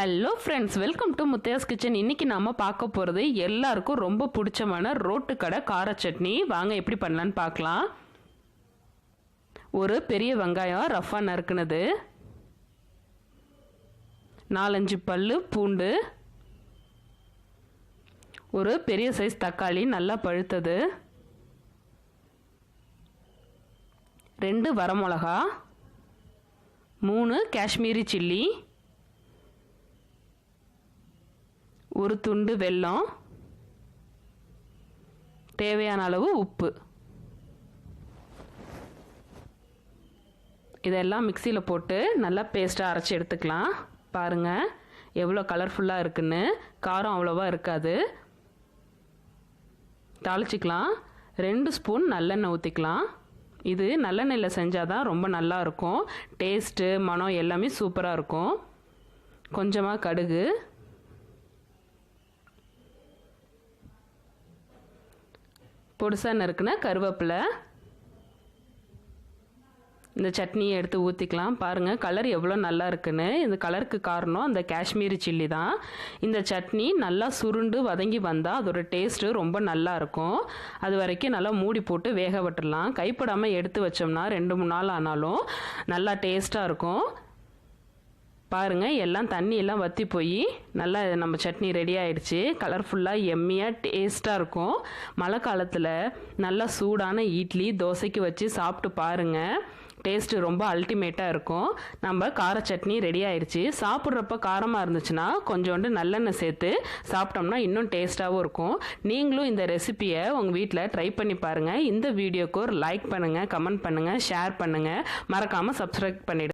Hello friends welcome to Muthaiya's kitchen இன்னைக்கு நாம பார்க்க போகிறது எல்லாருக்கும் ரொம்ப பிடிச்சமான ரோட்டு கடை கார சட்னி. வாங்க எப்படி பண்ணலான்னு பார்க்கலாம். ஒரு பெரிய வெங்காயம் ரஃபாக நறுக்குனது. நாலஞ்சு பல்லு பூண்டு. ஒரு பெரிய சைஸ் தக்காளி நல்லா பழுத்தது. ரெண்டு வரமிளகா. மூணு காஷ்மீரி சில்லி. ஒரு துண்டு வெல்லம் தேவையான அளவு உப்பு. இதெல்லாம் மிக்சியில் போட்டு நல்லா பேஸ்ட்டாக அரைச்சி எடுத்துக்கலாம். பாருங்கள் எவ்வளோ கலர்ஃபுல்லாக இருக்குன்னு. காரம் அவ்வளோவா இருக்காது. தாளிச்சிக்கலாம். ரெண்டு ஸ்பூன் நல்லெண்ணெய் ஊற்றிக்கலாம் இது நல்லெண்ணெயில் செஞ்சால் தான் ரொம்ப நல்லா இருக்கும். டேஸ்ட்டு மனம் எல்லாமே சூப்பராக இருக்கும். கொஞ்சமாக கடுகு. பொடுசாக நறுக்குன கருவேப்பிலை. இந்த சட்னியை எடுத்து ஊற்றிக்கலாம் பாருங்கள் கலர் எவ்வளோ நல்லா இருக்குன்னு. இந்த கலருக்கு காரணம் அந்த காஷ்மீரி சில்லி தான். இந்த சட்னி நல்லா சுருண்டு வதங்கி வந்தால் அதோட டேஸ்ட்டு ரொம்ப நல்லா இருக்கும். அது வரைக்கும் நல்லா மூடி போட்டு வேக விட்டுடலாம். கைப்படாமல் எடுத்து வச்சோம்னா ரெண்டு மூணு நாள் ஆனாலும் நல்லா டேஸ்ட்டாக இருக்கும். பாருங்கள் எல்லாம் தண்ணி எல்லாம் வற்றி போய் நல்லா நம்ம சட்னி ரெடி ஆயிடுச்சு. கலர்ஃபுல்லாக எம்மியாக டேஸ்ட்டாக இருக்கும். மழை காலத்தில் நல்லா சூடான இட்லி தோசைக்கு வச்சு சாப்பிட்டு பாருங்கள் டேஸ்ட்டு ரொம்ப அல்டிமேட்டாக இருக்கும். நம்ம கார சட்னி ரெடி ஆயிடுச்சு. சாப்பிட்றப்ப காரமாக இருந்துச்சுன்னா கொஞ்சோண்டு நல்லெண்ணெய் சேர்த்து சாப்பிட்டோம்னா இன்னும் டேஸ்ட்டாகவும் இருக்கும். நீங்களும் இந்த ரெசிப்பியை உங்கள் வீட்டில் ட்ரை பண்ணி பாருங்கள் இந்த வீடியோக்கு ஒரு லைக் பண்ணுங்கள் கமெண்ட் பண்ணுங்கள் ஷேர் பண்ணுங்கள் மறக்காமல் சப்ஸ்கிரைப் பண்ணிவிடு